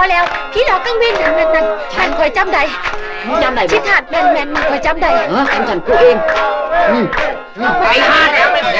อแล้ว พี่หลอกกังเวนนั่นนั่นนั่นนั่นคอยจำได้จำได้ชิดถาดแมนแมนมันคอยจำได้ เอออันฉันกูเองอืม ไปหาแล้วมันาม่ผีห